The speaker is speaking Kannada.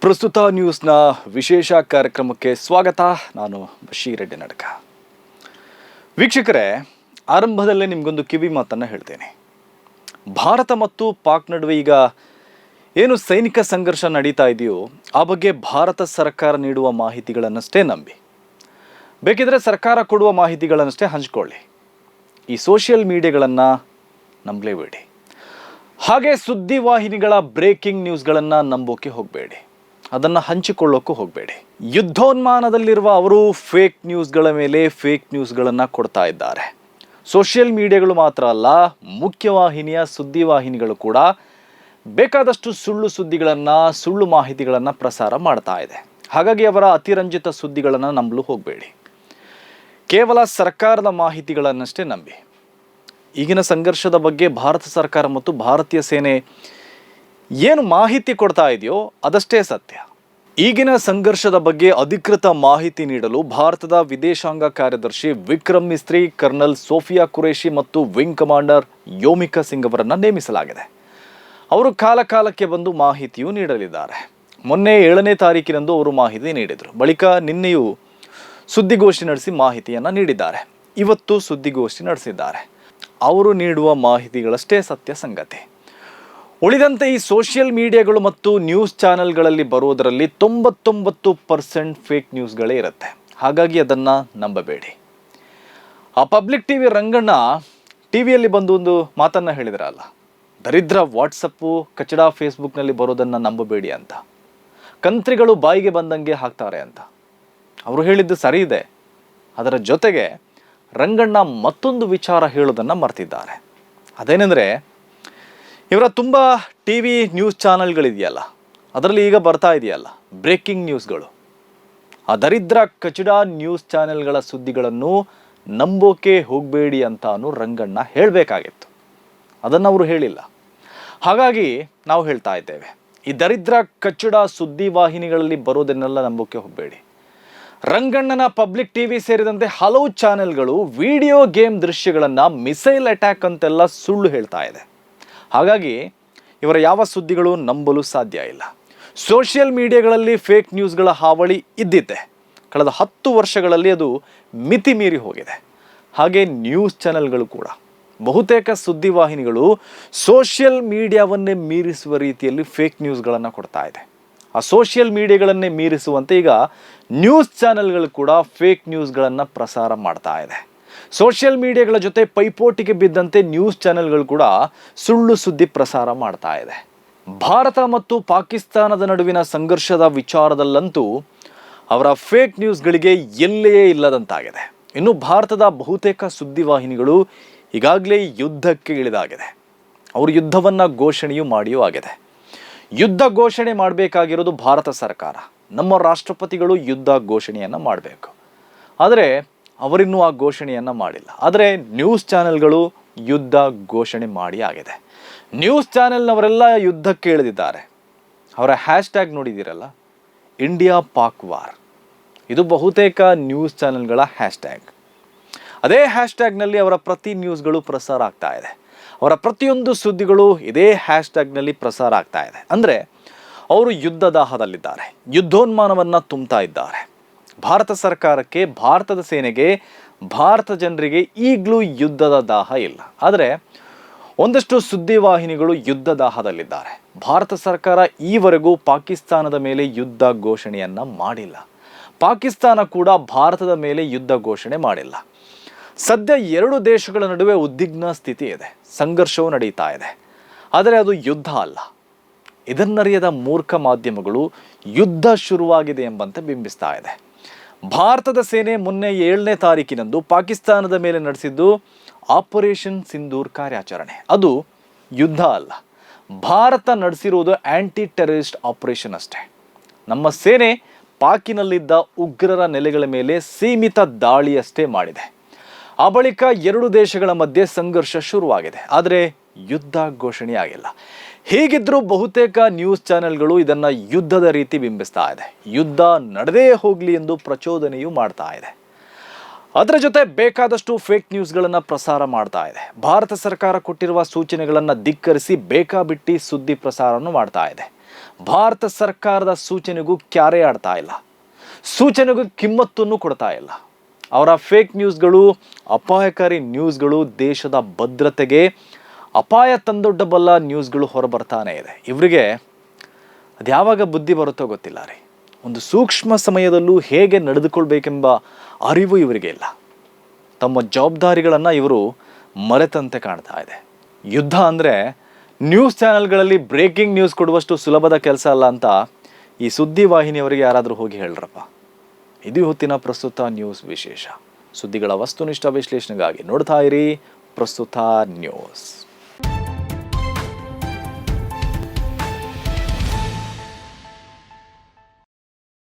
ಪ್ರಸ್ತುತ ನ್ಯೂಸ್ನ ವಿಶೇಷ ಕಾರ್ಯಕ್ರಮಕ್ಕೆ ಸ್ವಾಗತ. ನಾನು ಬಶೀರ್ ರೆಡ್ಡಿ ನಡಕ. ವೀಕ್ಷಕರೇ, ಆರಂಭದಲ್ಲೇ ನಿಮಗೊಂದು ಕಿವಿ ಮಾತನ್ನು ಹೇಳ್ತೇನೆ. ಭಾರತ ಮತ್ತು ಪಾಕ್ ನಡುವೆ ಈಗ ಏನು ಸೈನಿಕ ಸಂಘರ್ಷ ನಡೀತಾ ಇದೆಯೋ, ಆ ಬಗ್ಗೆ ಭಾರತ ಸರ್ಕಾರ ನೀಡುವ ಮಾಹಿತಿಗಳನ್ನಷ್ಟೇ ನಂಬಿ. ಬೇಕಿದ್ರೆ ಸರ್ಕಾರ ಕೊಡುವ ಮಾಹಿತಿಗಳನ್ನಷ್ಟೇ ಹಂಚ್ಕೊಳ್ಳಿ. ಈ ಸೋಷಿಯಲ್ ಮೀಡಿಯಾಗಳನ್ನು ನಂಬಲೇಬೇಡಿ. ಹಾಗೆ ಸುದ್ದಿವಾಹಿನಿಗಳ ಬ್ರೇಕಿಂಗ್ ನ್ಯೂಸ್ಗಳನ್ನು ನಂಬೋಕೆ ಹೋಗಬೇಡಿ. ಅದನ್ನು ಹಂಚಿಕೊಳ್ಳೋಕ್ಕೂ ಹೋಗಬೇಡಿ. ಯುದ್ಧೋನ್ಮಾನದಲ್ಲಿರುವ ಅವರು ಫೇಕ್ ನ್ಯೂಸ್ಗಳ ಮೇಲೆ ಫೇಕ್ ನ್ಯೂಸ್ಗಳನ್ನು ಕೊಡ್ತಾ ಇದ್ದಾರೆ. ಸೋಷಿಯಲ್ ಮೀಡಿಯಾಗಳು ಮಾತ್ರ ಅಲ್ಲ, ಮುಖ್ಯವಾಹಿನಿಯ ಸುದ್ದಿವಾಹಿನಿಗಳು ಕೂಡ ಬೇಕಾದಷ್ಟು ಸುಳ್ಳು ಸುದ್ದಿಗಳನ್ನು, ಸುಳ್ಳು ಮಾಹಿತಿಗಳನ್ನು ಪ್ರಸಾರ ಮಾಡ್ತಾ ಇದೆ. ಹಾಗಾಗಿ ಅವರ ಅತಿರಂಜಿತ ಸುದ್ದಿಗಳನ್ನು ನಂಬಲು ಹೋಗಬೇಡಿ. ಕೇವಲ ಸರ್ಕಾರದ ಮಾಹಿತಿಗಳನ್ನಷ್ಟೇ ನಂಬಿ. ಈಗಿನ ಸಂಘರ್ಷದ ಬಗ್ಗೆ ಭಾರತ ಸರ್ಕಾರ ಮತ್ತು ಭಾರತೀಯ ಸೇನೆ ಏನು ಮಾಹಿತಿ ಕೊಡ್ತಾ ಇದೆಯೋ ಅದಷ್ಟೇ ಸತ್ಯ. ಈಗಿನ ಸಂಘರ್ಷದ ಬಗ್ಗೆ ಅಧಿಕೃತ ಮಾಹಿತಿ ನೀಡಲು ಭಾರತದ ವಿದೇಶಾಂಗ ಕಾರ್ಯದರ್ಶಿ ವಿಕ್ರಮ್ ಮಿಸ್ತ್ರಿ, ಕರ್ನಲ್ ಸೋಫಿಯಾ ಕುರೇಶಿ ಮತ್ತು ವಿಂಗ್ ಕಮಾಂಡರ್ ಯೋಮಿಕಾ ಸಿಂಗ್ ಅವರನ್ನು ನೇಮಿಸಲಾಗಿದೆ. ಅವರು ಕಾಲಕಾಲಕ್ಕೆ ಬಂದು ಮಾಹಿತಿಯು ನೀಡಲಿದ್ದಾರೆ. ಮೊನ್ನೆ ಏಳನೇ ತಾರೀಕಿನಂದು ಅವರು ಮಾಹಿತಿ ನೀಡಿದರು. ಬಳಿಕ ನಿನ್ನೆಯೂ ಸುದ್ದಿಗೋಷ್ಠಿ ನಡೆಸಿ ಮಾಹಿತಿಯನ್ನು ನೀಡಿದ್ದಾರೆ. ಇವತ್ತು ಸುದ್ದಿಗೋಷ್ಠಿ ನಡೆಸಿದ್ದಾರೆ. ಅವರು ನೀಡುವ ಮಾಹಿತಿಗಳಷ್ಟೇ ಸತ್ಯ ಸಂಗತಿ. ಉಳಿದಂತೆ ಈ ಸೋಷಿಯಲ್ ಮೀಡಿಯಾಗಳು ಮತ್ತು ನ್ಯೂಸ್ ಚಾನೆಲ್ಗಳಲ್ಲಿ ಬರುವುದರಲ್ಲಿ ತೊಂಬತ್ತೊಂಬತ್ತು ಪರ್ಸೆಂಟ್ ಫೇಕ್ ನ್ಯೂಸ್ಗಳೇ ಇರುತ್ತೆ. ಹಾಗಾಗಿ ಅದನ್ನು ನಂಬಬೇಡಿ. ಆ public T V Ranganna T ವಿಯಲ್ಲಿ ಬಂದು ಒಂದು ಮಾತನ್ನು ಹೇಳಿದ್ರಲ್ಲ, ದರಿದ್ರ ವಾಟ್ಸಪ್ಪು, ಕಚಡ ಫೇಸ್ಬುಕ್ನಲ್ಲಿ ಬರೋದನ್ನು ನಂಬಬೇಡಿ ಅಂತ. ಕಂತ್ರಿಗಳು ಬಾಯಿಗೆ ಬಂದಂಗೆ ಹಾಕ್ತಾರೆ ಅಂತ. ಅವರು ಹೇಳಿದ್ದು ಸರಿ ಇದೆ. ಅದರ ಜೊತೆಗೆ ರಂಗಣ್ಣ ಮತ್ತೊಂದು ವಿಚಾರ ಹೇಳೋದನ್ನು ಮರ್ತಿದ್ದಾರೆ. ಅದೇನೆಂದರೆ ಇವರ ತುಂಬ ಟಿ ವಿ ನ್ಯೂಸ್ ಚಾನಲ್ಗಳಿದೆಯಲ್ಲ, ಅದರಲ್ಲಿ ಈಗ ಬರ್ತಾ ಇದೆಯಲ್ಲ, ಬ್ರೇಕಿಂಗ್ ನ್ಯೂಸ್ಗಳು. ಆ ದರಿದ್ರ ಕಚಡ ನ್ಯೂಸ್ ಚಾನೆಲ್ಗಳ ಸುದ್ದಿಗಳನ್ನು ನಂಬೋಕೆ ಹೋಗಬೇಡಿ ಅಂತಾನು ರಂಗಣ್ಣ ಹೇಳಬೇಕಾಗಿತ್ತು. ಅದನ್ನು ಅವರು ಹೇಳಿಲ್ಲ. ಹಾಗಾಗಿ ನಾವು ಹೇಳ್ತಾ ಇದ್ದೇವೆ, ಈ ದರಿದ್ರ ಕಚ್ಚಡ ಸುದ್ದಿವಾಹಿನಿಗಳಲ್ಲಿ ಬರೋದನ್ನೆಲ್ಲ ನಂಬೋಕೆ ಹೋಗಬೇಡಿ. ರಂಗಣ್ಣನ ಪಬ್ಲಿಕ್ ಟಿವಿ ಸೇರಿದಂತೆ ಹಲವು ಚಾನೆಲ್ಗಳು ವಿಡಿಯೋ ಗೇಮ್ ದೃಶ್ಯಗಳನ್ನು ಮಿಸೈಲ್ ಅಟ್ಯಾಕ್ ಅಂತೆಲ್ಲ ಸುಳ್ಳು ಹೇಳ್ತಾ ಇದೆ. ಹಾಗಾಗಿ ಇವರ ಯಾವ ಸುದ್ದಿಗಳು ನಂಬಲು ಸಾಧ್ಯ ಇಲ್ಲ. ಸೋಷಿಯಲ್ ಮೀಡಿಯಾಗಳಲ್ಲಿ ಫೇಕ್ ನ್ಯೂಸ್ಗಳ ಹಾವಳಿ ಇದ್ದಿದ್ದೆ. ಕಳೆದ ಹತ್ತು ವರ್ಷಗಳಲ್ಲಿ ಅದು ಮಿತಿ ಮೀರಿ ಹೋಗಿದೆ. ಹಾಗೆ ನ್ಯೂಸ್ ಚಾನೆಲ್ಗಳು ಕೂಡ. ಬಹುತೇಕ ಸುದ್ದಿವಾಹಿನಿಗಳು ಸೋಷಿಯಲ್ ಮೀಡಿಯಾವನ್ನೇ ಮೀರಿಸುವ ರೀತಿಯಲ್ಲಿ ಫೇಕ್ ನ್ಯೂಸ್ಗಳನ್ನು ಕೊಡ್ತಾ ಇದೆ. ಆ ಸೋಷಿಯಲ್ ಮೀಡಿಯಾಗಳನ್ನೇ ಮೀರಿಸುವಂತೆ ಈಗ ನ್ಯೂಸ್ ಚಾನೆಲ್ಗಳು ಕೂಡ ಫೇಕ್ ನ್ಯೂಸ್ಗಳನ್ನು ಪ್ರಸಾರ ಮಾಡ್ತಾ ಇದೆ. ಸೋಷಿಯಲ್ ಮೀಡಿಯಾಗಳ ಜೊತೆ ಪೈಪೋಟಿಗೆ ಬಿದ್ದಂತೆ ನ್ಯೂಸ್ ಚಾನೆಲ್ಗಳು ಕೂಡ ಸುಳ್ಳು ಸುದ್ದಿ ಪ್ರಸಾರ ಮಾಡ್ತಾ ಇದೆ. ಭಾರತ ಮತ್ತು ಪಾಕಿಸ್ತಾನದ ನಡುವಿನ ಸಂಘರ್ಷದ ವಿಚಾರದಲ್ಲಂತೂ ಅವರ ಫೇಕ್ ನ್ಯೂಸ್ಗಳಿಗೆ ಎಲ್ಲೆಯೇ ಇಲ್ಲದಂತಾಗಿದೆ. ಇನ್ನು ಭಾರತದ ಬಹುತೇಕ ಸುದ್ದಿವಾಹಿನಿಗಳು ಈಗಾಗಲೇ ಯುದ್ಧಕ್ಕೆ ಇಳಿದಾಗಿದೆ. ಅವರು ಯುದ್ಧವನ್ನು ಘೋಷಣೆಯೂ ಮಾಡಿಯೂ ಆಗಿದೆ. ಯುದ್ಧ ಘೋಷಣೆ ಮಾಡಬೇಕಾಗಿರೋದು ಭಾರತ ಸರ್ಕಾರ. ನಮ್ಮ ರಾಷ್ಟ್ರಪತಿಗಳು ಯುದ್ಧ ಘೋಷಣೆಯನ್ನು ಮಾಡಬೇಕು. ಆದರೆ ಅವರಿನ್ನೂ ಆ ಘೋಷಣೆಯನ್ನು ಮಾಡಿಲ್ಲ. ಆದರೆ ನ್ಯೂಸ್ ಚಾನೆಲ್ಗಳು ಯುದ್ಧ ಘೋಷಣೆ ಮಾಡಿ ಆಗಿದೆ. ನ್ಯೂಸ್ ಚಾನೆಲ್ನವರೆಲ್ಲ ಯುದ್ಧಕ್ಕೆ ಇಳಿದಿದ್ದಾರೆ. ಅವರ ಹ್ಯಾಶ್ ಟ್ಯಾಗ್ ನೋಡಿದ್ದೀರಲ್ಲ ಇಂಡಿಯಾ ಪಾಕ್ ವಾರ್. ಇದು ಬಹುತೇಕ ನ್ಯೂಸ್ ಚಾನೆಲ್ಗಳ ಹ್ಯಾಶ್ ಟ್ಯಾಗ್ ಅದೇ ಹ್ಯಾಶ್ ಟ್ಯಾಗ್ನಲ್ಲಿ ಅವರ ಪ್ರತಿ ನ್ಯೂಸ್ಗಳು ಪ್ರಸಾರ ಆಗ್ತಾ ಇದೆ. ಅವರ ಪ್ರತಿಯೊಂದು ಸುದ್ದಿಗಳು ಇದೇ ಹ್ಯಾಶ್ ಟ್ಯಾಗ್ನಲ್ಲಿ ಪ್ರಸಾರ ಆಗ್ತಾ ಇದೆ. ಅಂದರೆ ಅವರು ಯುದ್ಧದಾಹದಲ್ಲಿದ್ದಾರೆ. ಯುದ್ಧೋನ್ಮಾನವನ್ನು ತುಂಬ್ತಾ ಇದ್ದಾರೆ. ಭಾರತ ಸರ್ಕಾರಕ್ಕೆ, ಭಾರತದ ಸೇನೆಗೆ, ಭಾರತ ಜನರಿಗೆ ಈಗಲೂ ಯುದ್ಧದ ದಾಹ ಇಲ್ಲ. ಆದರೆ ಒಂದಷ್ಟು ಸುದ್ದಿವಾಹಿನಿಗಳು ಯುದ್ಧ ದಾಹದಲ್ಲಿದ್ದಾರೆ. ಭಾರತ ಸರ್ಕಾರ ಈವರೆಗೂ ಪಾಕಿಸ್ತಾನದ ಮೇಲೆ ಯುದ್ಧ ಘೋಷಣೆಯನ್ನು ಮಾಡಿಲ್ಲ. ಪಾಕಿಸ್ತಾನ ಕೂಡ ಭಾರತದ ಮೇಲೆ ಯುದ್ಧ ಘೋಷಣೆ ಮಾಡಿಲ್ಲ. ಸದ್ಯ ಎರಡು ದೇಶಗಳ ನಡುವೆ ಉದ್ವಿಗ್ನ ಸ್ಥಿತಿ ಇದೆ. ಸಂಘರ್ಷವೂ ನಡೀತಾ ಇದೆ. ಆದರೆ ಅದು ಯುದ್ಧ ಅಲ್ಲ. ಇದನ್ನರಿಯದ ಮೂರ್ಖ ಮಾಧ್ಯಮಗಳು ಯುದ್ಧ ಶುರುವಾಗಿದೆ ಎಂಬಂತೆ ಬಿಂಬಿಸ್ತಾ ಇದೆ. ಭಾರತದ ಸೇನೆ ಮೊನ್ನೆ ಏಳನೇ ತಾರೀಕಿನಂದು ಪಾಕಿಸ್ತಾನದ ಮೇಲೆ ನಡೆಸಿದ್ದು ಆಪರೇಷನ್ ಸಿಂಧೂರ್ ಕಾರ್ಯಾಚರಣೆ. ಅದು ಯುದ್ಧ ಅಲ್ಲ. ಭಾರತ ನಡೆಸಿರುವುದು ಆಂಟಿ ಟೆರರಿಸ್ಟ್ ಆಪರೇಷನ್ ಅಷ್ಟೇ. ನಮ್ಮ ಸೇನೆ ಪಾಕಿನಲ್ಲಿದ್ದ ಉಗ್ರರ ನೆಲೆಗಳ ಮೇಲೆ ಸೀಮಿತ ದಾಳಿಯಷ್ಟೇ ಮಾಡಿದೆ. ಆ ಬಳಿಕ ಎರಡು ದೇಶಗಳ ಮಧ್ಯೆ ಸಂಘರ್ಷ ಶುರುವಾಗಿದೆ. ಆದರೆ ಯುದ್ಧ ಘೋಷಣೆ ಆಗಿಲ್ಲ. ಹೀಗಿದ್ರೂ ಬಹುತೇಕ ನ್ಯೂಸ್ ಚಾನೆಲ್ಗಳು ಇದನ್ನ ಯುದ್ಧದ ರೀತಿ ಬಿಂಬಿಸ್ತಾ ಇದೆ. ಯುದ್ಧ ನಡೆದೇ ಹೋಗಲಿ ಎಂದು ಪ್ರಚೋದನೆಯೂ ಮಾಡ್ತಾ ಇದೆ. ಅದರ ಜೊತೆ ಬೇಕಾದಷ್ಟು ಫೇಕ್ ನ್ಯೂಸ್ಗಳನ್ನು ಪ್ರಸಾರ ಮಾಡ್ತಾ ಇದೆ. ಭಾರತ ಸರ್ಕಾರ ಕೊಟ್ಟಿರುವ ಸೂಚನೆಗಳನ್ನು ಧಿಕ್ಕರಿಸಿ ಬೇಕಾಬಿಟ್ಟಿ ಸುದ್ದಿ ಪ್ರಸಾರವನ್ನು ಮಾಡ್ತಾ ಇದೆ. ಭಾರತ ಸರ್ಕಾರದ ಸೂಚನೆಗೂ ಕ್ಯಾರೆ ಆಡ್ತಾ ಇಲ್ಲ. ಸೂಚನೆಗೂ ಕಿಮ್ಮತ್ತನ್ನು ಕೊಡ್ತಾ ಇಲ್ಲ. ಅವರ ಫೇಕ್ ನ್ಯೂಸ್ಗಳು ಅಪಾಯಕಾರಿ ನ್ಯೂಸ್ಗಳು ದೇಶದ ಭದ್ರತೆಗೆ ಅಪಾಯ ತಂದೊಡ್ಡಬಲ್ಲ ನ್ಯೂಸ್ಗಳು ಹೊರಬರ್ತಾನೆ ಇದೆ. ಇವರಿಗೆ ಅದು ಯಾವಾಗ ಬುದ್ಧಿ ಬರುತ್ತೋ ಗೊತ್ತಿಲ್ಲ ರೀ. ಒಂದು ಸೂಕ್ಷ್ಮ ಸಮಯದಲ್ಲೂ ಹೇಗೆ ನಡೆದುಕೊಳ್ಬೇಕೆಂಬ ಅರಿವು ಇವರಿಗೆ ಇಲ್ಲ. ತಮ್ಮ ಜವಾಬ್ದಾರಿಗಳನ್ನು ಇವರು ಮರೆತಂತೆ ಕಾಣ್ತಾ ಇದೆ. ಯುದ್ಧ ಅಂದರೆ ನ್ಯೂಸ್ ಚಾನೆಲ್ಗಳಲ್ಲಿ ಬ್ರೇಕಿಂಗ್ ನ್ಯೂಸ್ ಕೊಡುವಷ್ಟು ಸುಲಭದ ಕೆಲಸ ಅಲ್ಲ ಅಂತ ಈ ಸುದ್ದಿ ವಾಹಿನಿಯವರಿಗೆ ಯಾರಾದರೂ ಹೋಗಿ ಹೇಳ್ರಪ್ಪ. ಇದು ಹೊತ್ತಿನ ಪ್ರಸ್ತುತ ನ್ಯೂಸ್ ವಿಶೇಷ. ಸುದ್ದಿಗಳ ವಸ್ತುನಿಷ್ಠ ವಿಶ್ಲೇಷಣೆಗಾಗಿ ನೋಡ್ತಾ ಇರಿ ಪ್ರಸ್ತುತ ನ್ಯೂಸ್.